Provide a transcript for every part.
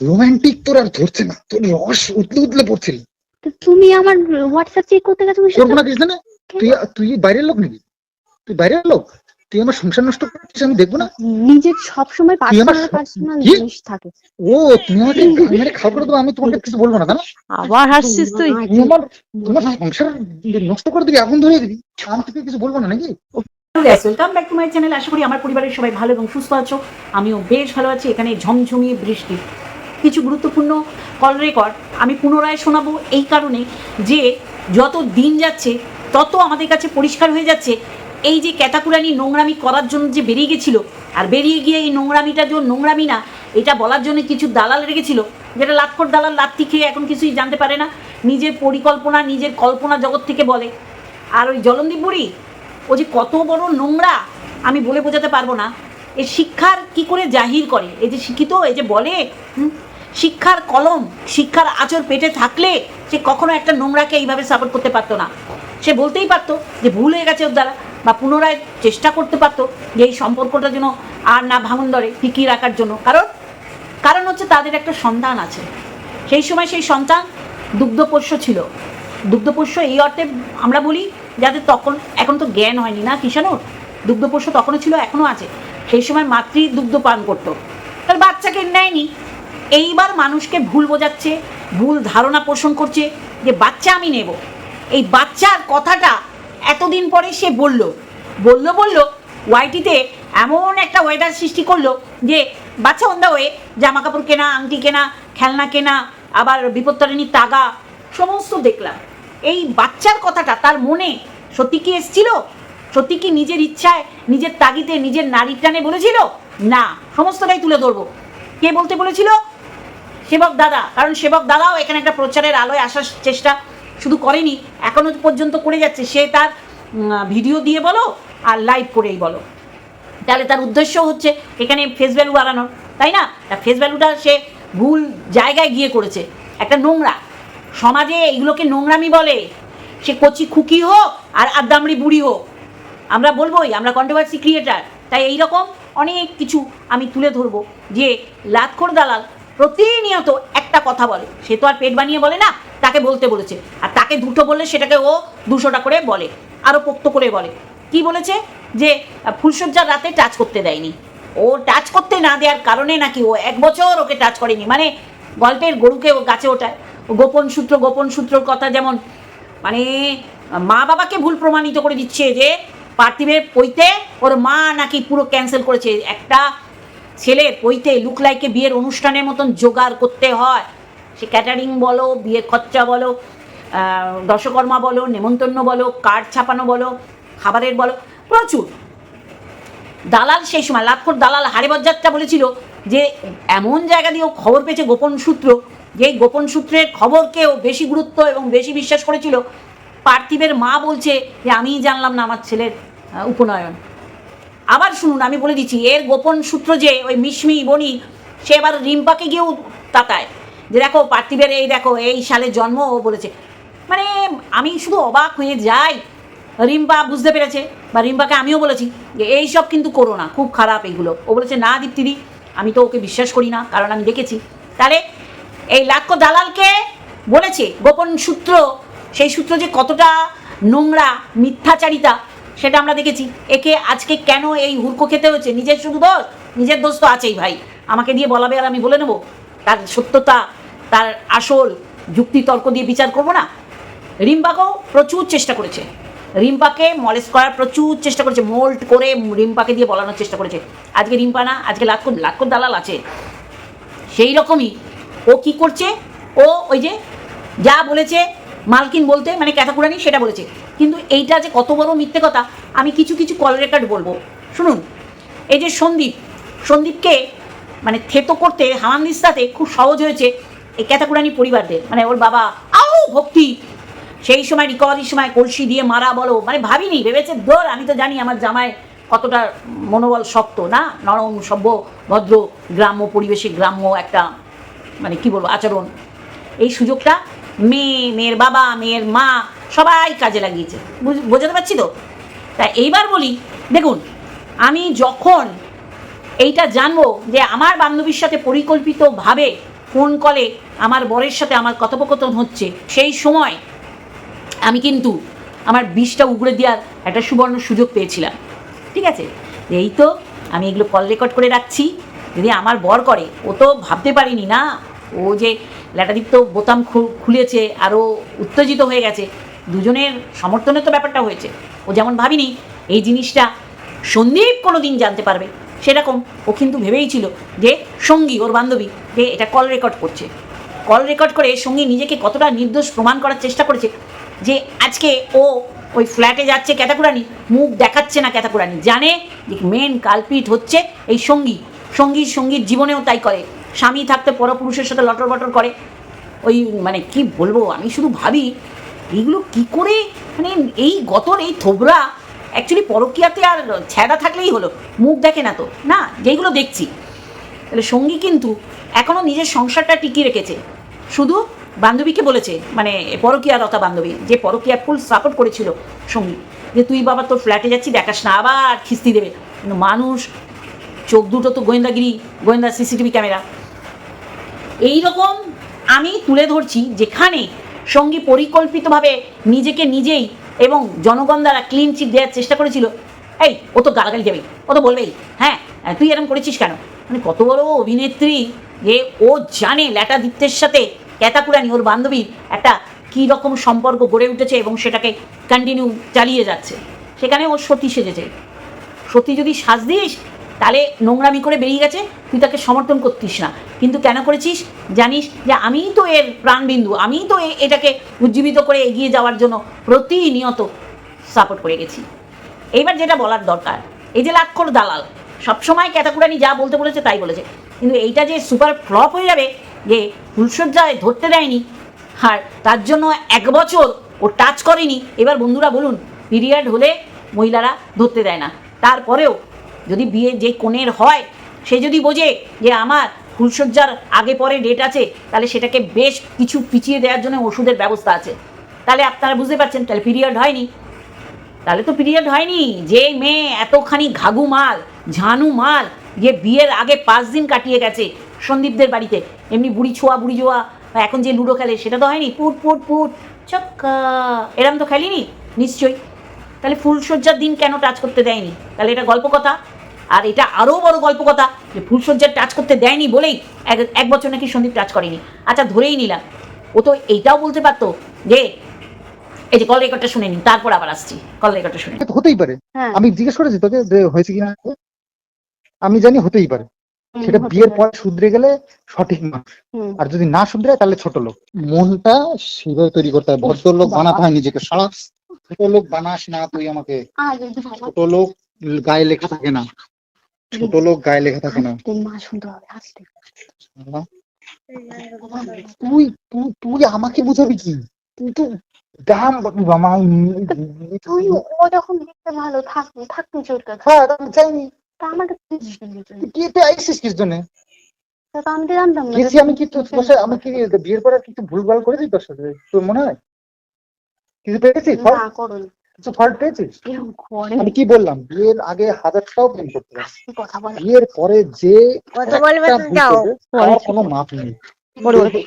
Romantic তোর আর ধরছে না। তোর রস উতলে উতলে পড়ছিল। তুমি আমার হোয়াটসঅ্যাপ চেক করতে গেছো করব না কিছু না তুই তুই বাইরের লোক নাকি? তুই বাইরের লোক? তুই আমার সংসার নষ্ট করছিস আমি দেখব না? নিজের সব সময় পার্সোনাল পার্সোনাল জিনিস থাকে। ও তুমি আমাকে মেরে খাওয়া করে দেবো আমি তোমাকে কিছু বলব না তাই না আবার হাসছিস তুই? আমার তোমার সংসার নষ্ট করে দিবি আগুন ধরিয়ে দিবি। আমি তোকে কিছু বলব না নাকি? Welcome back to my channel আশা করি আমার পরিবারের সবাই ভালো এবং সুস্থ আছো। আমিও বেশ ভালো আছি। এখানে ঝমঝমিয়ে বৃষ্টি। কিছু গুরুত্বপূর্ণ কল রেকর্ড আমি পুনরায় শোনাবো এই কারণে যে যত দিন যাচ্ছে তত আমাদের কাছে পরিষ্কার হয়ে যাচ্ছে। এই যে ক্যাতাকুরানি নোংরামি করার জন্য যে বেরিয়ে গেছিল আর বেরিয়ে গিয়ে এই নোংরামিটা যে নোংরামি না এটা বলার জন্য কিছু দালাল রেখেছিল যেটা লাটখট দালাল লাত্তি খেয়ে এখন কিছুই জানতে পারে না। নিজের পরিকল্পনা নিজের কল্পনা জগৎ থেকে বলে। আর ওই জলন্দীপ বুড়ি ও যে কত বড় নোংরা আমি বলে বোঝাতে পারব না। এ শিক্ষার কি করে জাহির করে? এই যে শিক্ষিত এই যে বলে হুম, শিক্ষার কলম, শিক্ষার আচর পেটে থাকলে সে কখনো একটা নোংরাকে এইভাবে সাপোর্ট করতে পারতো না। সে বলতেই পারতো যে ভুল হয়ে গেছে ওর দ্বারা বা পুনরায় চেষ্টা করতে পারতো যে এই সম্পর্কটা যেন আর না ভাঙন ধরে টিকিয়ে রাখার জন্য। কারণ কারণ হচ্ছে তাদের একটা সন্তান আছে। সেই সময় সেই সন্তান দুগ্ধপোষ্য ছিল। দুগ্ধপোষ্য এই অর্থে আমরা বলি যাদের তখন, এখন তো জ্ঞান হয়নি না কিষাণুর? দুগ্ধপোষ্য তখনও ছিল, এখনও আছে। সেই সময় মাতৃ দুগ্ধ পান করতো। তার বাচ্চাকে নেয়নি। এইবার মানুষকে ভুল বোঝাচ্ছে, ভুল ধারণা পোষণ করছে যে বাচ্চা আমি নেব। এই বাচ্চার কথাটা এতদিন পরে সে বলল। বলল বলল, ওয়াইটিতে এমন একটা ওয়েদার সৃষ্টি করল যে বাচ্চা অন দা ওয়ে জামা কাপড় কেনা, আংটি কেনা, খেলনা কেনা, আবার বিপত্তারিণী তাগা, সমস্ত দেখলাম। এই বাচ্চার কথাটা তার মনে সত্যি কি এসছিল? সত্যি কি নিজের ইচ্ছায়, নিজের তাগিতে নিজের নারীর টানে বলেছিল? না, সমস্তটাই তুলে ধরবো। কে বলতে বলেছিল? সেবক দাদা, কারণ সেবক দাদাও এখানে একটা প্রচারের আলোয় আসার চেষ্টা শুধু করেনি, এখনও পর্যন্ত করে যাচ্ছে। সে তার ভিডিও দিয়ে বলো আর লাইভ করেই বলো। তাহলে তার উদ্দেশ্য হচ্ছে এখানে ফেস ভ্যালু বাড়ানোর তাই না? তা ফেস ভ্যালুটা সে ভুল জায়গায় গিয়ে করেছে। একটা নোংরা। সমাজে এগুলোকে নোংরামি বলে। সে কচি খুকি হোক আর আদামড়ি বুড়ি হোক। আমরা বলবোই, আমরা কন্ট্রোভার্সি ক্রিয়েটার তাই এই রকম অনেক কিছু আমি তুলে ধরবো যে লাতখোর দালাল প্রতিনিয়ত একটা কথা বলে। সে তো আর পেট বানিয়ে বলে না, তাকে বলতে বলেছে। আর তাকে দুটো বললে সেটাকে ও দুশোটা করে বলে আরও পোক্ত করে বলে। কি বলেছে? যে ফুলসজ্জার রাতে টাচ করতে দেয়নি। ও টাচ করতে না দেওয়ার কারণে নাকি ও এক বছর ওকে টাচ করেনি। মানে গল্পের গরুকে ও গাছে ওঠায়। গোপন সূত্র, গোপন সূত্রর কথা যেমন মানে মা বাবাকে ভুল প্রমাণিত করে দিচ্ছে যে, পার্থিবের পৈতে ওর মা নাকি পুরো ক্যান্সেল করেছে। একটা ছেলের পৈতে লুকলাইকে বিয়ের অনুষ্ঠানের মতন জোগাড় করতে হয়। সে ক্যাটারিং বলো, বিয়ের খরচা বলো দশকর্মা বলো, নেমন্তন্ন বলো, কার্ড ছাপানো বলো, খাবারের বলো, প্রচুর। দালাল সেই সময় লাক্ষর দালাল হারেবজ্জাতটা বলেছিল যে, এমন জায়গা দিয়ে ও খবর পেয়েছে গোপন সূত্র যে গোপন সূত্রের খবরকেও বেশি গুরুত্ব এবং বেশি বিশ্বাস করেছিল। পার্থিবের মা বলছে যে, আমিই জানলাম না আমার ছেলের উপনয়ন। আবার শুনুন, আমি বলে দিচ্ছি, এর গোপন সূত্র যে ওই মিশমি বনি সে এবার রিম্পাকে গিয়েও তাতায় যে দেখো, পার্থিবের এই দেখো, এই সালে জন্ম ও বলেছে। মানে আমি শুধু অবাক হয়ে যাই। রিম্পা বুঝতে পেরেছে, বা রিম্পাকে আমিও বলেছি যে এই সব কিন্তু করো না, খুব খারাপ এইগুলো ও বলেছে, না দীপ্তিদি, আমি তো ওকে বিশ্বাস করি না, কারণ আমি দেখেছি। তাহলে এই লাক্ষ দালালকে বলেছে, গোপন সূত্র, সেই সূত্র যে কতটা নোংরা, মিথ্যাচারিতা সেটা আমরা দেখেছি। একে আজকে কেন এই হুড়কো খেতে হয়েছে? নিজের শুধু দোষ? নিজের দোষ তো আছেই ভাই। আমাকে দিয়ে বলাবে আর আমি বলে নেব। তার সত্যতা, তার আসল যুক্তি তর্ক দিয়ে বিচার করব না। রিম্পাকেও প্রচুর চেষ্টা করেছে। রিম্পাকে মলেস করার প্রচুর চেষ্টা করেছে। মোল্ড করে রিম্পাকে দিয়ে বলানোর চেষ্টা করেছে। আজকে রিম্পা না, আজকে লাক্ষর লাক্ষর দালাল আছে। সেই রকমই ও কি করছে? ও ওই যে যা বলেছে মালকিন বলতে মানে ক্যাথাকুরানি সেটা বলেছে। কিন্তু এইটা যে কত বড় মিথ্যে কথা, আমি কিছু কিছু কল রেকর্ড বলব। শুনুন, এই যে সন্দীপ, সন্দীপকে মানে থেতো করতে হামানদিস্তাতে খুব সহজ হয়েছে এই ক্যাথাকুরানি পরিবারদের। মানে ওর বাবা আও ভক্তি। সেই সময় রিকভারির সময় কলসি দিয়ে মারা, বলো মানে ভাবিনি, ভেবেছে, ধর, আমি তো জানি আমার জামায় কতটা মনোবল শক্ত, না? নরম, সভ্য, ভদ্র, গ্রাম্য পরিবেশে গ্রাম্য একটা মানে কি বলব, আচরণ। এই সুযোগটা মেয়ে, মেয়ের বাবা, মেয়ের মা সবাই কাজে লাগিয়েছে। বুঝ- বোঝাতে পারছি তো? তা এইবার বলি, দেখুন, আমি যখন এইটা জানব যে আমার বান্ধবীর সাথে পরিকল্পিতভাবে ফোন কলে আমার বরের সাথে আমার কথোপকথন হচ্ছে, সেই সময় আমি কিন্তু আমার বিষটা উগড়ে দেওয়ার একটা সুবর্ণ সুযোগ পেয়েছিলাম। ঠিক আছে? এই তো আমি এগুলো কল রেকর্ড করে রাখছি। যদি আমার বর করে, ও তো ভাবতে পারিনি না, ও যে ল্যাটাদীপ্ত বোতাম খু- খুলেছে আরও উত্তেজিত হয়ে গেছে দুজনের সমর্থনে তো ব্যাপারটা হয়েছে। ও যেমন ভাবিনি, এই জিনিসটা সন্দীপ কোনো দিন জানতে পারবে। সেরকম ও কিন্তু ভেবেই ছিল যে সঙ্গী, ওর বান্ধবী, যে এটা কল রেকর্ড করছে। কল রেকর্ড করে সঙ্গী নিজেকে কতটা নির্দোষ প্রমাণ করার চেষ্টা করেছে যে আজকে ও ওই ফ্ল্যাটে যাচ্ছে ক্যাতাকুরানি, মুখ দেখাচ্ছে না ক্যাতাকুরানি, জানে যে মেন কালপিট হচ্ছে এই সঙ্গী। সঙ্গী সঙ্গীর জীবনেও তাই করে। স্বামী থাকতে পরপুরুষের সাথে লটর বটর করে। ওই মানে কি বলব, আমি শুধু ভাবি এইগুলো কি করে? মানে এই গতর এই থোবরা অ্যাকচুয়ালি পরকিয়াতে আর ছ্যাদা থাকলেই হলো। মুখ দেখে না তো। না, যেইগুলো দেখছি। তাহলে সঙ্গী কিন্তু এখনও নিজের সংসারটা টিকিয়ে রেখেছে। শুধু বান্ধবীকে বলেছে মানে পরকীয়ারতা বান্ধবী, যে পরকীয়া ফুল সাপোর্ট করেছিল সঙ্গী। যে তুই বাবা তোর ফ্ল্যাটে যাচ্ছি, দেখাস না, আবার খিস্তি দেবে। কিন্তু মানুষ, চোখ দুটো তো গোয়েন্দাগিরি, গোয়েন্দা সিসিটিভি ক্যামেরা। এই রকম আমি তুলে ধরছি যেখানে সঙ্গী পরিকল্পিতভাবে নিজেকে নিজেই এবং জনগণ দ্বারা ক্লিন চিট দেওয়ার চেষ্টা করেছিল। এই, ও তো গালাগালি দেবেই, ও তো বলবেই হ্যাঁ তুই এরকম করেছিস কেন? মানে কত বড় অভিনেত্রী যে ও জানে ল্যাটা দিত্যের সাথে ক্যাতাকুরানি, ওর বান্ধবীর একটা কী রকম সম্পর্ক গড়ে উঠেছে এবং সেটাকে কন্টিনিউ চালিয়ে যাচ্ছে। সেখানে ও সতী সেজেছে। সত্যি যদি সাজ দিস তাহলে নোংরামি করে বেরিয়ে গেছে, তুই তাকে সমর্থন করতিস না। কিন্তু কেন করেছিস? জানিস যে আমিই তো এর প্রাণবিন্দু, আমিই তো এটাকে উজ্জীবিত করে এগিয়ে যাওয়ার জন্য প্রতিনিয়ত সাপোর্ট করে গেছি। এইবার যেটা বলার দরকার, এই যে লাক্ষর দালাল, সবসময় ক্যাতাকুরানি যা বলতে বলেছে তাই বলেছে। কিন্তু এইটা যে সুপার ফ্লপ হয়ে যাবে, যে ফুলসজ্জায় ধরতে দেয়নি, আর তার জন্য এক বছর ও টাচ করেনি, এবার বন্ধুরা বলুন পিরিয়ড হলে মহিলারা ধরতে দেয় না। তারপরেও যদি বিয়ে যে কোণের হয়, সে যদি বোঝে যে আমার ফুলসজ্জার আগে পরে ডেট আছে, তাহলে সেটাকে বেশ কিছু পিছিয়ে দেওয়ার জন্য ওষুধের ব্যবস্থা আছে। তাহলে আপনারা বুঝতে পারছেন, তাহলে পিরিয়ড হয়নি। তাহলে তো পিরিয়ড হয়নি। যে মেয়ে এতখানি ঘাঘু মাল ঝানু মাল যে বিয়ের আগে পাঁচ দিন কাটিয়ে গেছে সন্দীপদের বাড়িতে, এমনি বুড়ি ছোঁয়া, বুড়ি জোয়া, বা এখন যে লুডো খেলে, সেটা তো হয়নি? পুট পুট পুট চক্কা এরম তো খেলিনি? নিশ্চয়ই। তাহলে ফুলসজ্জার দিন কেন টাচ করতে দেয়নি? তাহলে এটা গল্প কথা। আর এটা আরও বড় গল্প কথা যে ফুলসজ্জার টাচ করতে দেয়নি বলেই এক এক বছর নাকি সন্দীপ টাচ করেনি। আচ্ছা ধরেই নিলাম। ও তো এইটাও বলতে পারতো যে এই যে কল রেকর্ডটা শুনে নিন তারপর আবার আসছি। কল রেকর্ডটা শুনে হতেই পারে। হ্যাঁ। আমি জিজ্ঞেস করেছি তোকে যে হয়েছে কিনা? আমি জানি হতেই পারে। সেটা বিয়ের পর। শুধরে গেলে সঠিক না। হুম। আর যদি না শুধরে তাহলে ছোট লোক। মনটা সেভাবে তৈরি করতে হয়। ভদ্রলোক বানাতে হয় নিজেকে। সারা ছোট লোক বানাস না তুই আমাকে। ছোট লোক গায়ে লেখা থাকে না। ছোট লোক গায়ে লেখা থাকে না। তুই মা শুনতে হবে আসতে তুই তুই তুই আমাকে বুঝাবি কি? তুই তো দাম আমার তুই ও যখন দেখতে ভালো থাকবি থাকবি চোর কাছে হ্যাঁ আমি চাইনি। তা আমাকে দিলি তুই। আইসিস কিস জন্য? আমি তো জানতাম না। আমি কি তোর তোর সাথে- আমি কি বিয়ের পর কিছু ভুলভাল করেছি তোর সাথে? তোর মনে হয়? কিছু না করো কিছু ফল্ট পেয়েছিস আমি কি বললাম? বিয়ের আগে হাজারটাও প্রেম করতে পারে কথা বলে? বিয়ের পরে যে কথা বলবে তো যাও। তার কোনো মাপ নেই।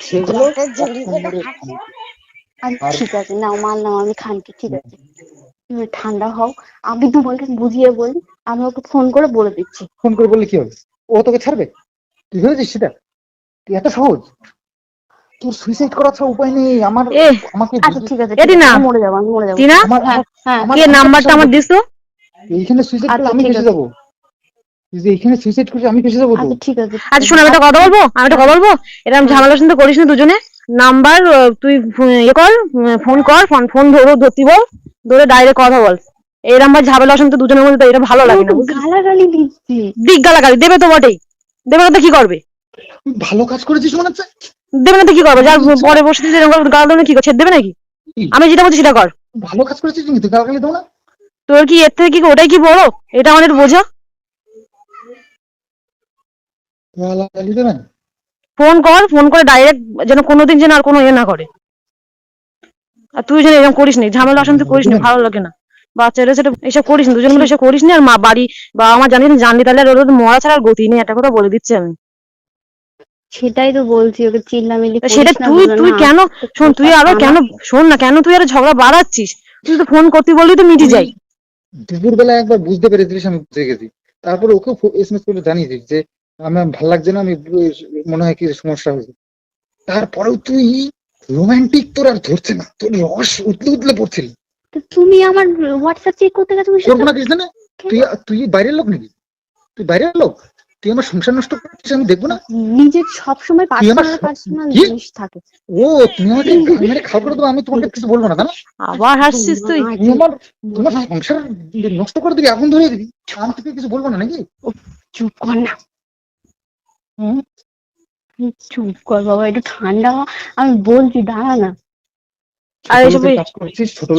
সেগুলো ঠিক আছে নাও মানলাম আমি খানকে ঠিক আছে। তুমি ঠান্ডা হও। আমি তোমাকে বুঝিয়ে বলি আমি ওকে ফোন করে বলে দিচ্ছি। ফোন করে বললে কি হবে? ও তোকে ছাড়বে? তুই ভেবেছিস সেটা? তুই এত সহজ? তোর সুইসাইড করার ছাড়া উপায় নেই। আমার আমাকে আচ্ছা ঠিক আছে। আমি মরে যাব আমি মরে যাব। টিনা? হ্যাঁ হ্যাঁ কে নাম্বারটা আমার তো? এইখানে সুইসাইড করলে আচ্ছা, আমি ঠিক ফেসে আছে। যে এইখানে সুইসাইড আমি ফেসে যাব তো? আচ্ছা ঠিক আছে। আচ্ছা শোন আমি একটা কথা বলব? আমি একটা কথা বলব? এরকম ঝামেলা শুনতে করিস না দুজনে। নাম্বার তুই ইয়ে কর ফোন কর ফোন ফোন ধরো ধরতি বল। ধরে ডাইরেক্ট কথা বল। এই নাম্বার ঝামেলা শুনতে দুজনের মধ্যে এটা ভালো লাগে না গালাগালি দিচ্ছি। দিক গালাগালি দেবে তো বটেই। দেবে না তো কি করবে? ভালো কাজ করেছিস মনে হচ্ছে? দেবে না তো কি করবে? যার পরে বসে গাল দেবে কি করছে দেবে নাকি? আমি যেটা বলছি সেটা কর। ভালো কাজ করেছিস তুই গালাগালি দাও না? তোর কি এর থেকে কি ওটাই কি বড়? এটা আমাদের বোঝা। ফোন কর ফোন করে ডাইরেক্ট যেন কোনোদিন যেন আর কোনো ইয়ে না করে। আর তুই যেন এরকম করিস নি ঝামেলা অশান্তি করিস নি ভালো লাগে না। বাচ্চারা সেটা এসব করিস না দুজন মিলে এসব করিস নি আর মা বাড়ি বা আমার জানি জানলি তাহলে আর ওর মরা ছাড়া আর গতি নেই একটা কথা বলে দিচ্ছি আমি। সেটাই তো বলছি ওকে করিস সেটা না তুই তুই কেন শোন তুই আরও কেন শোন না কেন তুই আরও ঝগড়া বাড়াচ্ছিস? তুই তো ফোন করতে বললি তো মিটে যাই। দুপুর বেলা একবার বুঝতে পেরেছিলিস আমি বুঝে গেছি। তারপরে ওকে এসএমএস করে জানিয়ে দিস যে আমার ভালো লাগছে না আমি মনে হয় কি সমস্যা হয়েছে। তারপরেও তুই রোমান্টিক তোর আর ধরছে না তোর রস উতলে উতলে পড়ছিল। তুমি আমার হোয়াটসঅ্যাপ চেক করতে গেছো তুমি করব না কিছু না তুই তুই বাইরের লোক নাকি? তুই বাইরের লোক? তুই আমার সংসার নষ্ট করছিস আমি দেখব না? নিজের সবসময় পার্সোনাল পার্সোনাল জিনিস থাকে। ও তুমি আমাকে খাওয়া করে দেবো আমি তোমাকে কিছু বলব না তাই না আবার হাসছিস তুই? মা, তুমি আমার তোমার সংসার নষ্ট করে দিবি আগুন ধরিয়ে দিবি আমি তোকে কিছু বলব না নাকি? চুপ কর না। চুপ কর বাবা একটু ঠান্ডা আমি বলছি দাঁড়া না। আর এসব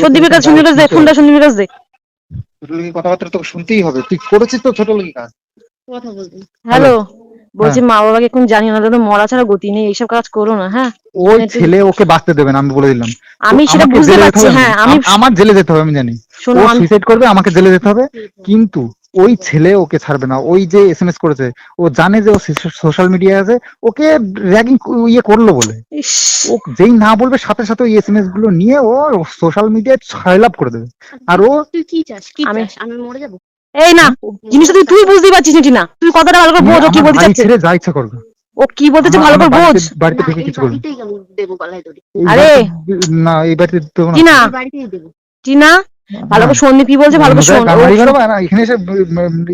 সন্দীপের কাছে সন্দীপের কাছে দে ফোনটা সন্দীপের কাছে দে। ছোট লোকের কথাবার্তা তোকে শুনতেই হবে তুই করেছিস তো ছোট লোকের কাজ। কথা হ্যালো বলছি হ্যাঁ। মা বাবাকে এখন জানি না তো মরা ছাড়া গতি নেই এইসব কাজ করো না হ্যাঁ? ওই হ্যাঁ, ছেলে ওকে বাঁচতে দেবে না আমি বলে দিলাম। আমি সেটা বুঝতে পারছি হ্যাঁ আমি আমার জেলে যেতে হবে আমি জানি। ও সুইসাইড করবে আমাকে জেলে যেতে হবে। কিন্তু ওই ছেলে ওকে ছাড়বে না। ওই যে এসএমএস করেছে ও জানে যে ও সোশ্যাল মিডিয়া আছে ওকে র্যাগিং ইয়ে করল বলে। ও যেই না বলবে সাথে সাথে ওই এসএমএসগুলো নিয়ে ও সোশ্যাল মিডিয়ায় ছয়লাভ করে দেবে। আর ও তুই কি চাস? কি চাস? আমি মরে যাব? এই না জিনিসটা তুই তুই বুঝতেই পারছিস না টিনা। তুই কথাটা ভালো করে বোঝ ও কি বলতে চাচ্ছে? ছেড়ে যা ইচ্ছা করবে। ও কি বলতে চাচ্ছে ভালো করে বোঝ। বাড়িতে- থেকে কিছু করবে দেবো গলায় দড়ি আরে! না এই বাড়িতে দেবো না। টিনা! বাড়িতেই দেবো। টিনা! ভালো করে শোন কি বলছে ভালো করে শোন। এখানে এসে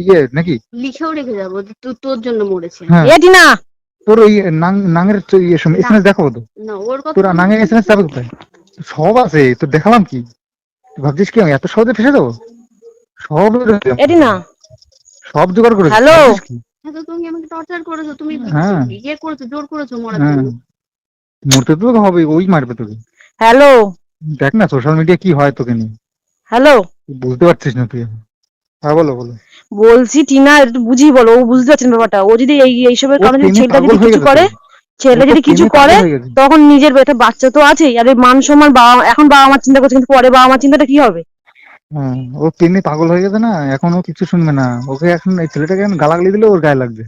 ইয়ে নাকি? লিখেও রেখে যাব তুই তোর জন্য মরেছে। হ্যাঁ। এ টিনা! তোর ওই নাং নাঙের এসএমএস দেখাবো তো। না ওর কথা তোর নাঙের এসএমএস যাবে কোথায়? সব আছে তোর দেখালাম কি? ভাবছিস কি আমি এত সহজে ফেসে দেবো সব জোগাড় হ্যালো? হ্যাঁ, তুমি আমাকে টর্চার করেছ তুমি হ্যাঁ। ইয়ে করেছ জোর করেছ মরার হ্যাঁ জন্য। মরতে তো হবে ওই মারবে তোকে। হ্যালো। দেখ না সোশ্যাল মিডিয়া কি হয় তোকে নিয়ে। হ্যালো। তুই বুঝতে পারছিস না তুই। হ্যাঁ বলো বলো। বলছি টিনা একটু বুঝিয়ে বলো ও বুঝতে পারছে না ব্যাপারটা। ও যদি এই এইসবের কারণে যদি ছেলেটা যদি কিছু করে তো যদি কিছু করে তখন নিজের একটা বাচ্চা তো আছেই। আর মান সম্মান বাবা এখন বাবা মার চিন্তা করছে কিন্তু পরে বাবা মার চিন্তাটা কি হবে? হ্যাঁ ও প্রেমে পাগল হয়ে গেছে না এখন ও কিছু শুনবে না। ওকে এখন এই ছেলেটাকে এখন গালাগালি দিলে ওর গায়ে লাগবে।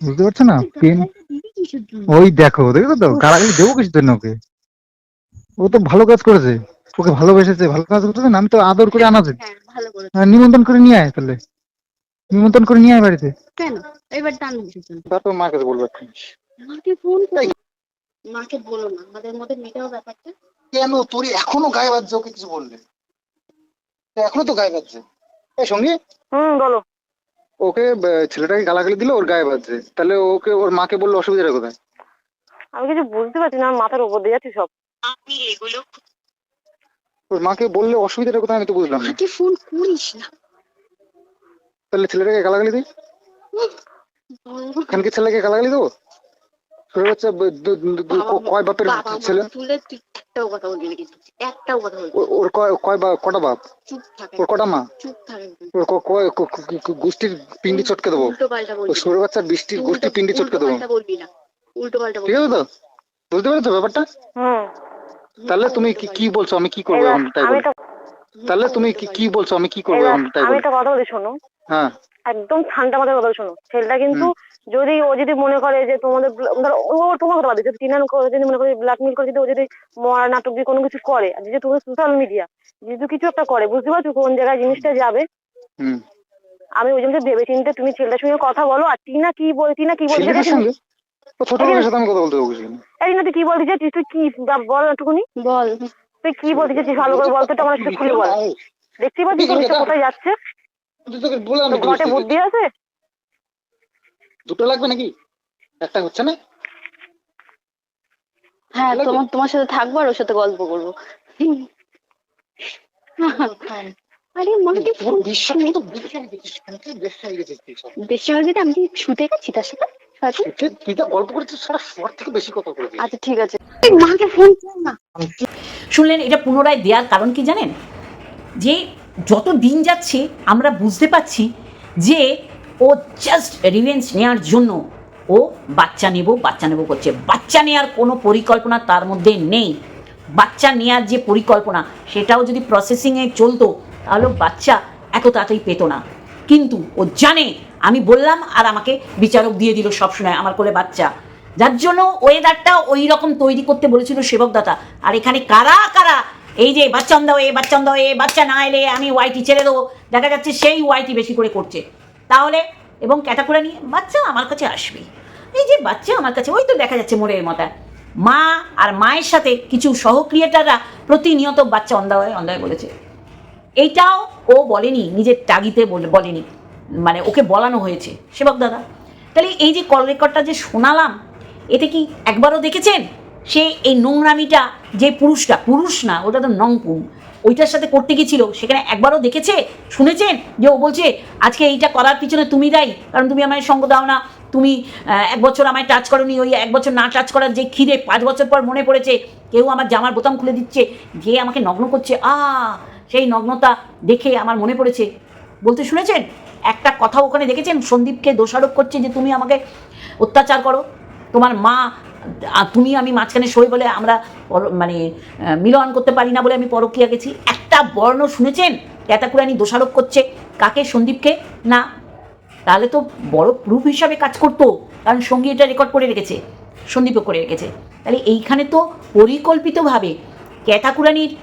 বুঝতে পারছ না? প্রেম? ওই দেখো দেখো তো? গালাগালি দেবো কিছু জন্য ওকে? ও তো ভালো কাজ করেছে। ওকে ভালোবেসেছে ভালো কাজ করতেছে না আমি তো আদর করে আনাছে হ্যাঁ ভালো করে হ্যাঁ, নিমন্ত্রণ করে নিয়ে আয় তাহলে। নিমন্ত্রণ করে নিয়ে আয় বাড়িতে। কেন? এবার টান তারপর মার কাছে বলবে মাকে ফোন করি। মাকে বলো না আমাদের মধ্যে মেটাও ব্যাপারটা। কেন তোর এখনও গায়ে বাজছে ওকে কিছু বললে? এখনও তো গায়ে বাজছে এই সঙ্গে? হুম বলো। ওকে ছেলেটাকে গালাগালি দিলে ওর গায়ে বাজছে তাহলে ওকে ওর মাকে বললে অসুবিধাটা কোথায়? আমি কিছু বুঝতে পারছি না মাথার উপর দিয়ে যাচ্ছে সব। আপনি এগুলো ওর মাকে বললে অসুবিধাটা কোথায় আমি তো বুঝলাম না। মাকে ফোন করিস না? তাহলে ছেলেটাকে গালাগালি দিই? খানকে ছেলেকে গালাগালি দেবো? ছোট বাচ্চা কয় বাপের ছেলে? একটাও কথা বলবি না কিন্তু একটাও কথা বলবি। না। ওর কয় কয় বা কটা বাপ? চুপ থাকে ওর কটা মা? চুপ থাকে ওর ক- কয় ক- ক- ক- গোষ্ঠীর পিন্ডি চটকে দেবো। উল্টো পাল্টা ওই বলবি না। ছোট বাচ্চার বৃষ্টির তুই গোষ্ঠীর পিন্ডি চটকে উল্টো দেবো। পাল্টা বলবি না। উল্টো পাল্টা ঠিক আছে তো? বুঝতে পেরেছ ব্যাপারটা? হুম। তাহলে তুমি কি কি বলছো? আমি কি করব এখন? তাই বলো। তাহলে তুমি কি কি বলছো? আমি কি করব এখন? তাই আমি একটা কথা বলি শোনো। হ্যাঁ। একদম ঠান্ডা মাথায় কথা শোনো। ছেলেটা কিন্তু যদি ও যদি মনে করে যে তোমাদের ধরো ও তোমার কথা বাদ দিচ্ছে টিনার করে যদি মনে করে ব্ল্যাকমেল করে যদি ও যদি মরা নাটক দিয়ে কোনো কিছু করে আর যদি তোমার সোশ্যাল মিডিয়া যদি কিছু একটা করে বুঝতে পারছ কোন জায়গায় জিনিসটা যাবে? আমি ওই জন্য ভেবে চিন্তে তুমি ছেলেটার সঙ্গে কথা বলো আর টিনা কি বল টিনা কি বলছে ছেলেটার ছোট লোকের সাথে আমি কথা বলতে যাব এই টিনা তুই কি বলতে চাচ্ছিস তুই কি বল একটুকুনি বল। তুই কি বলতে চাচ্ছিস ভালো করে বলতো তো আমার একটু খুলে বল। দেখতেই পাচ্ছিস জিনিসটা কোথায় যাচ্ছে? তোকে ঘটে বুদ্ধি আছে? দুটো লাগবে নাকি? একটা হচ্ছে না? হ্যাঁ তোমার তোমার সাথে থাকব আর ওর সাথে গল্প করব। আরে বিশ্বাস তো বেশি হয়ে হয়ে। হয়ে যেতে আমি শুতে গেছি তার সাথে? আচ্ছা ঠিক আছে। মাকে ফোন কর না। শুনলেন এটা পুনরায় দেওয়ার কারণ কি জানেন? যে যত দিন যাচ্ছে আমরা বুঝতে পারছি যে ও জাস্ট রিভেন্স নেওয়ার জন্য ও বাচ্চা নেব বাচ্চা নেব করছে। বাচ্চা নেওয়ার কোনো পরিকল্পনা তার মধ্যে নেই। বাচ্চা নেওয়ার যে পরিকল্পনা, সেটাও যদি প্রসেসিংয়ে চলতো, তাহলে বাচ্চা এত তাড়াতাড়ি পেতো না। কিন্তু ও জানে, আমি বললাম, আর আমাকে বিচারক দিয়ে দিল সবসময় আমার কোলে বাচ্চা। যার জন্য ওয়েদারটা ওই রকম তৈরি করতে বলেছিল সেবকদাতা আর এখানে কারা কারা? এই যে, বাচ্চা দাও এ বাচ্চা দাও এ বাচ্চা না এলে আমি ওয়াইটি ছেড়ে দেবো। দেখা যাচ্ছে সেই ওয়াইটি বেশি করে করছে। তাহলে এবং ক্যাটাকুরা নিয়ে বাচ্চা আমার কাছে আসবে। এই যে বাচ্চা আমার কাছে, ওই তো দেখা যাচ্ছে মোড়ের মাথা মা আর মায়ের সাথে কিছু সহক্রিয়েটাররা প্রতিনিয়ত বাচ্চা অন্ধা অন্ধায় বলেছে। এইটাও ও বলেনি, নিজের বলে, বলেনি। মানে ওকে বলানো হয়েছে। সেবক দাদা, তাহলে এই যে কল রেকর্ডটা যে শোনালাম, এতে কি একবারও দেখেছেন? সে এই নোংরামিটা যে পুরুষটা, পুরুষ না, ওটা তো নংপুং। ওইটার সাথে করতে গেছিল সেখানে একবারও দেখেছে? শুনেছেন? যে ও বলছে, আজকে এইটা করার পিছনে তুমি দায়ী, কারণ তুমি আমায় সঙ্গ দাও না। তুমি এক বছর আমায় টাচ করনি, ওই এক বছর না টাচ করার যে খিদে পাঁচ বছর পর মনে পড়েছে, কেউ আমার জামার বোতাম খুলে দিচ্ছে, যে আমাকে নগ্ন করছে। আ, সেই নগ্নতা দেখে আমার মনে পড়েছে। বলতে শুনেছেন? একটা কথা ওখানে দেখেছেন? সন্দীপকে দোষারোপ করছে যে তুমি আমাকে অত্যাচার করো। তোমার মা আ- তুমি আমি মাঝখানে সই বলে আমরা মানে মিলন করতে পারি না বলে আমি পরকিয়া গেছি। একটা বর্ণ শুনেছেন? ক্যাতাকুরানি দোষারোপ করছে। কাকে? সন্দীপকে? না। তাহলে তো বড় প্রুফ হিসাবে কাজ করতো। কারণ সঙ্গী এটা রেকর্ড করে রেখেছে। সন্দীপও করে রেখেছে। তাহলে এইখানে তো পরিকল্পিতভাবে ক্যাটাকুরানির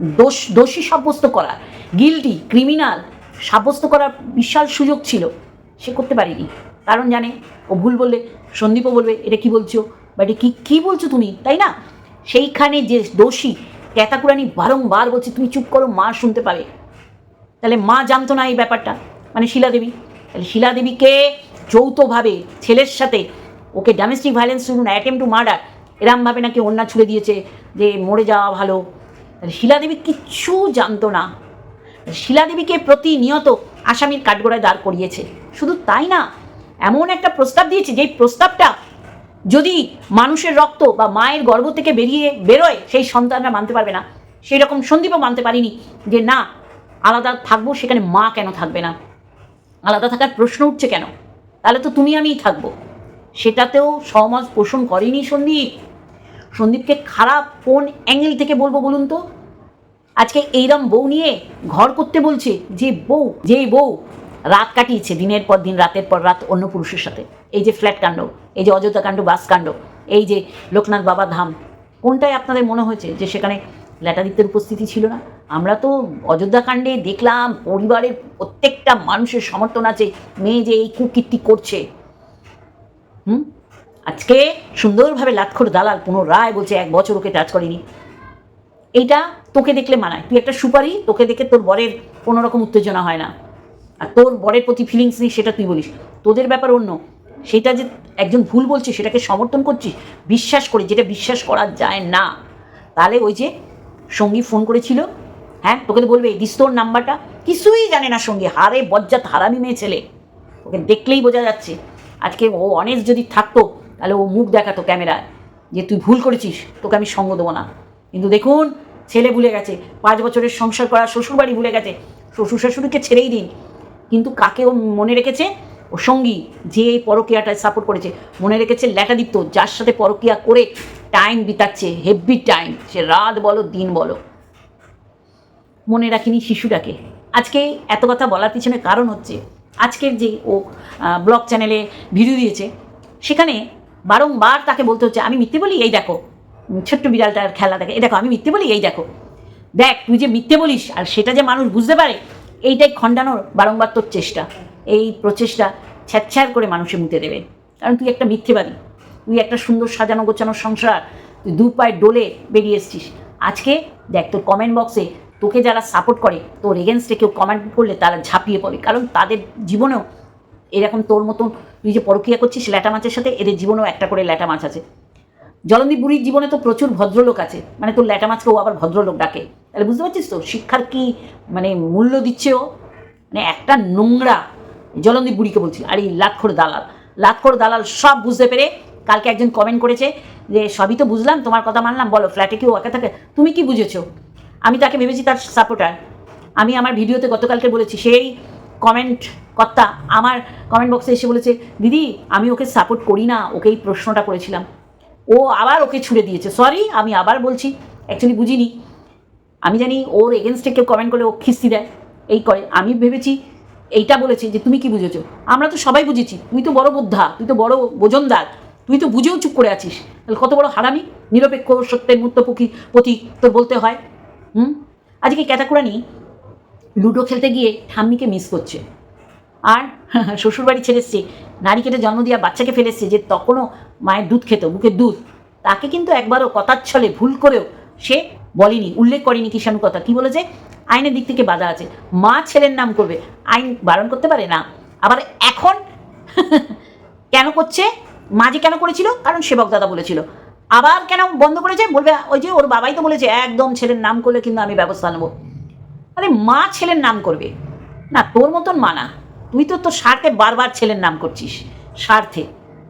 দোষ, দোষী সাব্যস্ত করা গিল্টি ক্রিমিনাল সাব্যস্ত করার বিশাল সুযোগ ছিল। সে করতে পারেনি। কারণ জানে, ও ভুল বললে, সন্দীপও বলবে, এটা কি বলছো? বা এটা কি, কী বলছো তুমি? তাই না? সেইখানে যে দোষী ক্যাতাকুরানি বারংবার বলছে, তুমি চুপ করো, মা শুনতে পাবে। তাহলে মা জানতো না এই ব্যাপারটা। মানে শিলাদেবী। তাহলে শিলাদেবীকে যৌথভাবে ছেলের সাথে, ওকে ডোমেস্টিক ভায়োলেন্স শুনুন অ্যাটেম্প টু মার্ডার এরমভাবে নাকি অন্যা ছুড়ে দিয়েছে যে মরে যাওয়া ভালো। শিলাদেবী কিচ্ছু জানতো না। শিলাদেবীকে প্রতিনিয়ত আসামির কাঠগড়ায় দাঁড় করিয়েছে। শুধু তাই না, এমন একটা প্রস্তাব দিয়েছে, যেই প্রস্তাবটা যদি মানুষের রক্ত বা মায়ের গর্ভ থেকে বেরিয়ে বেরোয়, সেই সন্তানরা মানতে পারবে না। সেই রকম সন্দীপও মানতে পারিনি যে, না, আলাদা থাকব সেখানে মা কেন থাকবে না? আলাদা থাকার প্রশ্ন উঠছে কেন? তাহলে তো তুমি আমিই থাকব। সেটাতেও সমাজ পোষণ করেনি সন্দীপ। সন্দীপকে খারাপ কোন অ্যাঙ্গেল থেকে বলব বলুন তো? আজকে এইরম বউ নিয়ে ঘর করতে বলছে, যে বউ যেই বউ রাত কাটিয়েছে, দিনের পর দিন, রাতের পর রাত অন্য পুরুষের সাথে। এই যে ফ্ল্যাট কাণ্ড, এই যে অযোধ্যা কাণ্ড, বাস কাণ্ড, এই যে লোকনাথ বাবা ধাম, কোনটাই আপনাদের মনে হয়েছে যে সেখানে ল্যাটাদিত্যের উপস্থিতি ছিল না? আমরা তো অযোধ্যা কাণ্ডে দেখলাম, পরিবারের প্রত্যেকটা মানুষের সমর্থন আছে, মেয়ে যে এই কুকীর্তি করছে। হুম? আজকে সুন্দরভাবে লাক্ষর দালাল পুনরায় বলছে, এক বছর ওকে টাচ করেনি। এইটা তোকে দেখলে মানায়। তুই একটা সুপারি, তোকে দেখে তোর বরের কোনো রকম উত্তেজনা হয় না। আর তোর বরের প্রতি ফিলিংস নেই, সেটা তুই বলিস। তোদের ব্যাপার অন্য। সেটা যে একজন ভুল বলছে, সেটাকে সমর্থন করছিস, বিশ্বাস করে, যেটা বিশ্বাস করা যায় না। তাহলে ওই যে সঙ্গী ফোন করেছিল হ্যাঁ? তোকে তো বলবে দিস তোর নাম্বারটা। কিছুই জানে না সঙ্গী, হারে বজ্জাত হারামি মেয়ে ছেলে। ওকে দেখলেই বোঝা যাচ্ছে। আজকে ও অনেস্ট যদি থাকতো, তাহলে ও মুখ দেখাতো ক্যামেরায়, যে তুই ভুল করেছিস, তোকে আমি সঙ্গ দেবো না। কিন্তু দেখুন, ছেলে ভুলে গেছে, পাঁচ বছরের সংসার করা, শ্বশুরবাড়ি ভুলে গেছে, শ্বশুর শাশুড়িকে ছেড়েই দিন। কিন্তু কাকে ও মনে রেখেছে? ও সঙ্গী যে এই পরকীয়াটায় সাপোর্ট করেছে। মনে রেখেছে ল্যাটাদিত্য যার সাথে পরকীয়া করে টাইম বিতাচ্ছে হেভি টাইম সে রাত বলো, দিন বলো। মনে রাখিনি শিশুটাকে। আজকে এত কথা বলার পিছনে কারণ হচ্ছে, আজকের যে ও ব্লগ চ্যানেলে ভিডিও দিয়েছে, সেখানে বারংবার তাকে বলতে হচ্ছে, আমি মিথ্যে বলি? এই দেখো, ছোট্ট বিড়ালটার খেলা দেখে, এই দেখো, আমি মিথ্যে বলি? এই দেখো। দেখ, তুই যে মিথ্যে বলিস, আর সেটা যে মানুষ বুঝতে পারে এইটাই খণ্ডানোর বারংবার তোর চেষ্টা। এই প্রচেষ্টা ছ্যাচ্ছ্যার করে মানুষের মুতে দেবে। কারণ তুই একটা মিথ্যেবাদী। তুই একটা সুন্দর সাজানো গোছানো সংসার। তুই দু পায়ে ডোলে বেরিয়ে এসছিস। আজকে দেখ তোর কমেন্ট বক্সে তোকে যারা সাপোর্ট করে, তোর এগেনস্টে কেউ কমেন্ট করলে তারা ঝাঁপিয়ে পড়ে। কারণ তাদের জীবনেও এরকম তোর মতন তুই যে পরক্রিয়া করছিস ল্যাটা মাছের সাথে, এদের জীবনেও একটা করে ল্যাটা মাছ আছে। জলন্দী বুড়ির জীবনে তো প্রচুর ভদ্রলোক আছে। মানে তোর ল্যাটা মাছকেও আবার ভদ্রলোক ডাকে। তাহলে বুঝতে পারছিস তো, শিক্ষার কি মানে মূল্য দিচ্ছে ও? মানে একটা নোংরা জলন্দী বুড়িকে বলছি আর এই লাটখোর দালাল। লাটখোর দালাল সব বুঝতে পেরে কালকে একজন কমেন্ট করেছে যে, সবই তো বুঝলাম, তোমার কথা মানলাম, বলো ফ্ল্যাটে কেউ একা থাকে? তুমি কি বুঝেছ? আমি তাকে ভেবেছি তার সাপোর্টার আমি আমার ভিডিওতে গতকালকে বলেছি, সেই কমেন্ট কর্তা আমার কমেন্ট বক্সে এসে বলেছে, দিদি, আমি ওকে সাপোর্ট করি না, ওকেই প্রশ্নটা করেছিলাম। ও আবার ওকে ছুড়ে দিয়েছে। সরি আমি আবার বলছি অ্যাকচুয়ালি বুঝিনি। আমি জানি ওর এগেনস্টে কেউ কমেন্ট করলে ও খিস্তি দেয়, এই করে। আমি ভেবেছি, এইটা বলেছে যে তুমি কি বুঝেছ? আমরা তো সবাই বুঝেছি, তুই তো বড় বোদ্ধা, তুই তো বড় বোজনদার তুই তো বুঝেও চুপ করে আছিস। তাহলে কত বড় হারামি? নিরপেক্ষ, সত্যের মূর্ত পক্ষী প্রতীক তোর বলতে হয়। হুম? আজকে ক্যাটাকুরানি লুডো খেলতে গিয়ে ঠাম্মিকে মিস করছে। আর শ্বশুরবাড়ি ছেড়ে এসছে নারী কেটে জন্ম দেওয়া বাচ্চাকে ফেলেছে যে তখনও মায়ের দুধ খেত, বুকের দুধ। তাকে কিন্তু একবারও কথার ছলে ভুল করেও সে বলেনি, উল্লেখ করেনি কিষাণু কথা কি বলেছে? আইনের দিক থেকে বাধা আছে। মা ছেলের নাম করবে। আইন বারণ করতে পারে? না। আবার এখন কেন করছে? মা যে কেন করেছিল? কারণ সেবক দাদা বলেছিল। আবার কেন বন্ধ করেছে? বলবে, ওই যে ওর বাবাই তো বলেছে, একদম ছেলের নাম করলে কিন্তু আমি ব্যবস্থা নেব। আরে মা ছেলের নাম করবে? না, তোর মতন মানা তুই তো তোর স্বার্থে বারবার ছেলের নাম করছিস। স্বার্থে।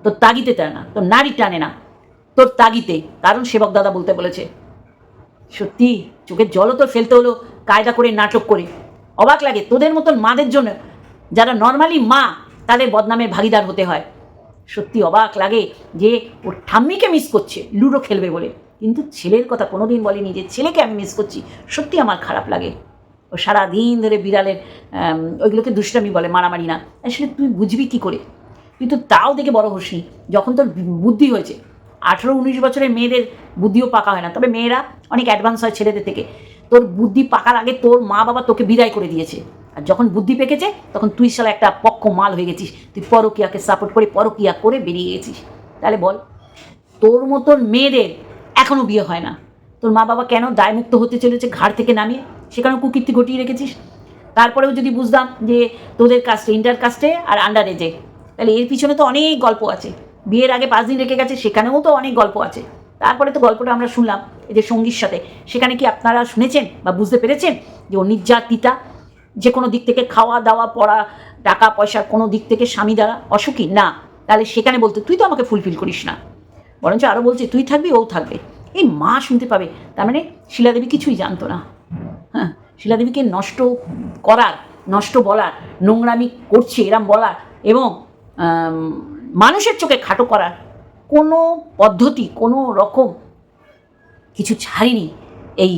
তোর তাগিতে টানে না, তোর নারী টানে না। তোর তাগিতে কারণ সেবক দাদা বলতে বলেছে। সত্যি, চোখের জলও তোর ফেলতে হলো কায়দা করে, নাটক করে। অবাক লাগে, তোদের মতন মাদের জন্য যারা নর্মালি মা, তাদের বদনামের ভাগিদার হতে হয়। সত্যি অবাক লাগে যে ওর ঠাম্মিকে মিস করছে, লুডো খেলবে বলে। কিন্তু ছেলের কথা কোনোদিন বলেনি যে ছেলেকে আমি মিস করছি। সত্যি আমার খারাপ লাগে। ও সারা দিন ধরে বিড়ালের ওইগুলোকে দুষ্টামি বলে, মারামারি না। আসলে তুই বুঝবি কি করে? তুই তো তাও দেখে বড় হোসনি, যখন তোর বুদ্ধি হয়েছে। আঠেরো উনিশ বছরের মেয়েদের বুদ্ধিও পাকা হয় না। তবে মেয়েরা অনেক অ্যাডভান্স হয় ছেলেদের থেকে। তোর বুদ্ধি পাকার আগে তোর মা বাবা তোকে বিদায় করে দিয়েছে। আর যখন বুদ্ধি পেকেছে, তখন তুই সালা একটা পক্ষ মাল হয়ে গেছিস। তুই পরকিয়াকে সাপোর্ট করে, পরকিয়া করে বেরিয়ে গেছিস। তাহলে বল, তোর মতন মেয়েদের এখনও বিয়ে হয় না। তোর মা বাবা কেন দায়মুক্ত হতে চলেছে ঘাড় থেকে নামিয়ে? সেখানেও কুকীর্তি ঘটিয়ে রেখেছিস। তারপরেও যদি বুঝতাম যে তোদের কাস্টে ইন্টার কাস্টে আর আন্ডার এজে তাহলে এর পিছনে তো অনেক গল্প আছে। বিয়ের আগে পাঁচ দিন রেখে গেছে, সেখানেও তো অনেক গল্প আছে। তারপরে তো গল্পটা আমরা শুনলাম এদের সঙ্গীর সাথে। সেখানে কি আপনারা শুনেছেন বা বুঝতে পেরেছেন যে ও নির্যাতিতা, যে কোনো দিক থেকে খাওয়া দাওয়া, পড়া, টাকা পয়সার কোনো দিক থেকে স্বামী দ্বারা অসুখী? না। তাহলে সেখানে বলতে, তুই তো আমাকে ফুলফিল করিস না। বরঞ্চ আরও বলছে, তুই থাকবি, ও থাকবে। এই মা শুনতে পাবে, তার মানে শিলাদেবী কিছুই জানতো না। হ্যাঁ শিলাদেবীকে নষ্ট করার, নষ্ট বলার, নোংরামি করছে, এরম বলার এবং মানুষের চোখে খাটো করার কোনো পদ্ধতি, কোনো রকম কিছু ছাড়েনি এই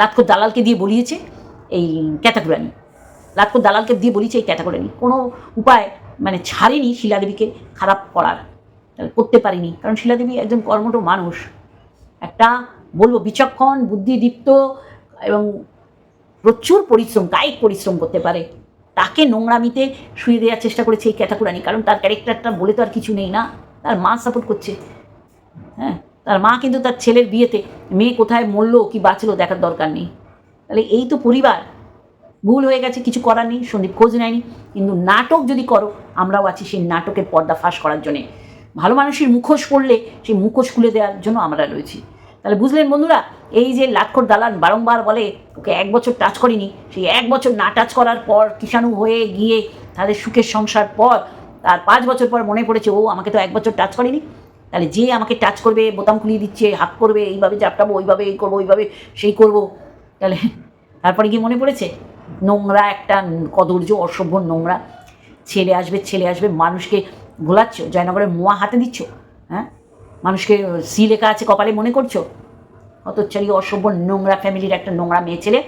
লাতকো দালালকে দিয়ে বলিয়েছে এই ক্যাটাগোরানি লাতকো দালালকে দিয়ে বলিয়েছে এই ক্যাটাগোরানি কোনো উপায় মানে ছাড়েনি শিলাদেবীকে খারাপ করার করতে পারিনি। কারণ শিলাদেবী একজন কর্মঠ মানুষ। একটা বলব বিচক্ষণ, বুদ্ধিদীপ্ত এবং প্রচুর পরিশ্রম কায়িক পরিশ্রম করতে পারে। তাকে নোংরামিতে শুয়ে দেওয়ার চেষ্টা করেছে এই ক্যাটাকুরানি কারণ তার ক্যারেক্টারটা বলে তো আর কিছু নেই না। তার মা সাপোর্ট করছে। হ্যাঁ তার মা কিন্তু তার ছেলের বিয়েতে মেয়ে কোথায় মরলো, কি বাঁচলো দেখার দরকার নেই। তাহলে এই তো পরিবার। ভুল হয়ে গেছে, কিছু করার নেই, সন্দীপ খোঁজ নেয়নি। কিন্তু নাটক যদি করো, আমরাও আছি সেই নাটকের পর্দা ফাঁস করার জন্যে। ভালো মানুষের মুখোশ পড়লে সেই মুখোশ খুলে দেওয়ার জন্য আমরা রয়েছি। তাহলে বুঝলেন বন্ধুরা, এই যে লাটখোর দালান বারংবার বলে, ওকে এক বছর টাচ করিনি। সেই এক বছর না টাচ করার পর কিষাণু হয়ে গিয়ে তাদের সুখের সংসার পর, তার পাঁচ বছর পর মনে পড়েছে, ও আমাকে তো এক বছর টাচ করেনি। তাহলে যে আমাকে টাচ করবে, বোতাম খুলিয়ে দিচ্ছে হাত করবে, এইভাবে চাপটাবো ওইভাবে এই করব ওইভাবে সেই করব। তাহলে তারপরে কি মনে পড়েছে, নোংরা একটা কদর্য অসভ্য নোংরা। ছেলে আসবে ছেলে আসবে, মানুষকে ভোলাচ্ছ জয়নগরের মোয়া হাতে দিচ্ছ হ্যাঁ? মানুষকে সি লেখা আছে কপালে মনে করছ? হতচ্ছারি অসভ্য নোংরা ফ্যামিলির একটা নোংরা মেয়ে ছেলে।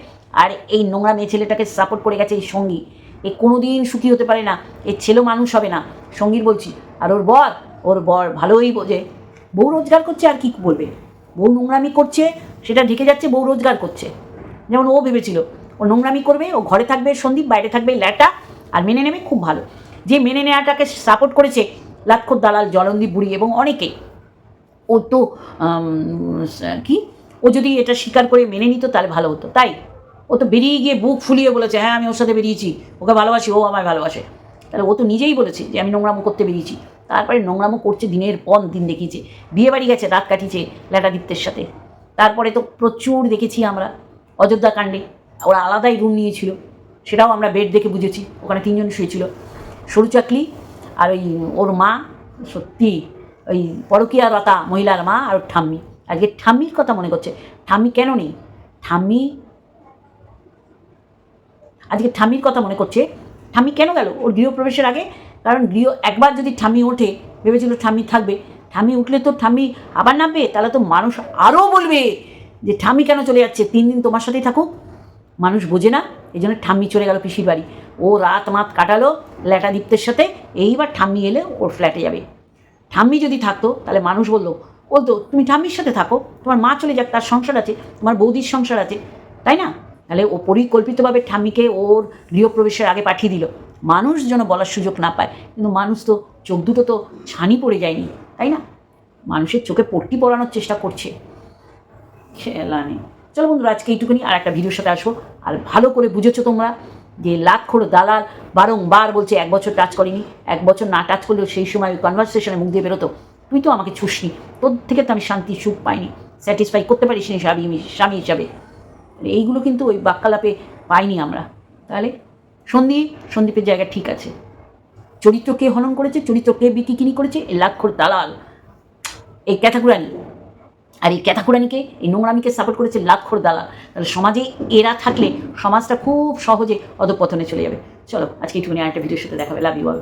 আর এই নোংরা মেয়ে ছেলেটাকে সাপোর্ট করে গেছে এই সঙ্গী। এ কোনো দিন সুখী হতে পারে না। এর ছেলেও মানুষ হবে না। সঙ্গীর বলছি, আর ওর বর? ওর বর ভালোই বোঝে। বউ রোজগার করছে আর কি বলবে? বউ নোংরামি করছে, সেটা ঢেকে যাচ্ছে, বউ রোজগার করছে। যেমন ও ভেবেছিল, ও নোংরামি করবে, ও ঘরে থাকবে সন্দীপ, বাইরে থাকবে ল্যাটা, আর মেনে নেবে খুব ভালো। যে মেনে নেওয়াটাকে সাপোর্ট করেছে লাক্ষর দালাল জলন্দীপ বুড়ি এবং অনেকেই ও তো কি? ও যদি এটা স্বীকার করে মেনে নিত তাহলে ভালো হতো। তাই? ও তো বেরিয়ে গিয়ে বুক ফুলিয়ে বলেছে হ্যাঁ আমি ওর সাথে বেরিয়েছি। ওকে ভালোবাসি, ও আমায় ভালোবাসে। তাহলে ও তো নিজেই বলেছে যে, আমি নোংরামো করতে বেরিয়েছি। তারপরে নোংরামো করছে দিনের পর দিন দেখিয়েছে। বিয়ে বাড়ি গেছে, রাত কাটিয়েছে ল্যাটাদিত্যের সাথে। তারপরে তো প্রচুর দেখেছি আমরা, অযোধ্যা কাণ্ডে। ওরা আলাদাই রুম নিয়েছিল, সেটাও আমরা বেড দেখে বুঝেছি। ওখানে তিনজন শুয়েছিল। সরু চাকলি আর ওই, ওর মা সত্যি ওই পরকীয়া রতা মহিলার মা আর ঠাম্মি। আজকে ঠাম্মির কথা মনে করছে। ঠাম্মি কেন নেই? ঠাম্মি আজকে ঠাম্মির কথা মনে করছে। ঠাম্মি কেন গেল? ওর গৃহপ্রবেশের আগে। কারণ গৃহ একবার যদি ঠাম্মি ওঠে, ভেবেছিল ঠাম্মি থাকবে। ঠাম্মি উঠলে তো ঠাম্মি আবার নামবে। তাহলে তো মানুষ আরও বলবে যে, ঠাম্মি কেন চলে যাচ্ছে? তিন দিন তোমার সাথেই থাকুক। মানুষ বোঝে না। এই জন্য ঠাম্মি চলে গেল পিসির বাড়ি। ও রাত মাত কাটালো ল্যাটা দীপ্তের সাথে। এইবার ঠাম্মি এলে ওর ফ্ল্যাটে যাবে। ঠাম্মি যদি থাকতো, তাহলে মানুষ বলল, বলতো, তুমি ঠাম্মির সাথে থাকো, তোমার মা চলে যাক, তার সংসার আছে, তোমার বৌদির সংসার আছে। তাই না? তাহলে ও পরিকল্পিতভাবে ঠাম্মিকে ওর গৃহপ্রবেশের আগে পাঠিয়ে দিল। মানুষ যেন বলার সুযোগ না পায়, কিন্তু মানুষ তো, চোখ দুটো তো ছানি পড়ে যায়নি, তাই না? মানুষের চোখে পট্টি পড়ানোর চেষ্টা করছে। খেলা নেই। চলো বন্ধুরা, আজকে এইটুকুনি আর একটা ভিডিওর সাথে আসব। আর ভালো করে বুঝেছ তোমরা যে লাখখোর দালাল বারংবার বলছে, এক বছর টাচ করিনি, এক বছর না টাচ করলেও সেই সময় ওই কনভারসেশনে মুখ দিয়ে বেরোতো। তুই তো আমাকে ছুসনি, তোর থেকে তো আমি শান্তি সুখ পাইনি। স্যাটিসফাই করতে পারিস নি স্বামী স্বামী হিসাবে। এইগুলো কিন্তু ওই বাক্যালাপে পাইনি আমরা। তাহলে সন্দীপ সন্দীপের জায়গা ঠিক আছে। চরিত্র কে হনন করেছে চরিত্র কে বিকিকিনি করেছে, এই লাখখোর দালাল। এই ক্যাটাকুরানি আর এই ক্যাথাকুরানিকে, এই নোংরামিকে সাপোর্ট করেছে লাখখোর দালাল। তাহলে সমাজে এরা থাকলে সমাজটা খুব সহজে অধপতনে চলে যাবে। চলো, আজকে একটুখানি আরেকটা ভিডিওর সাথে দেখাবে লাভ ইউ অল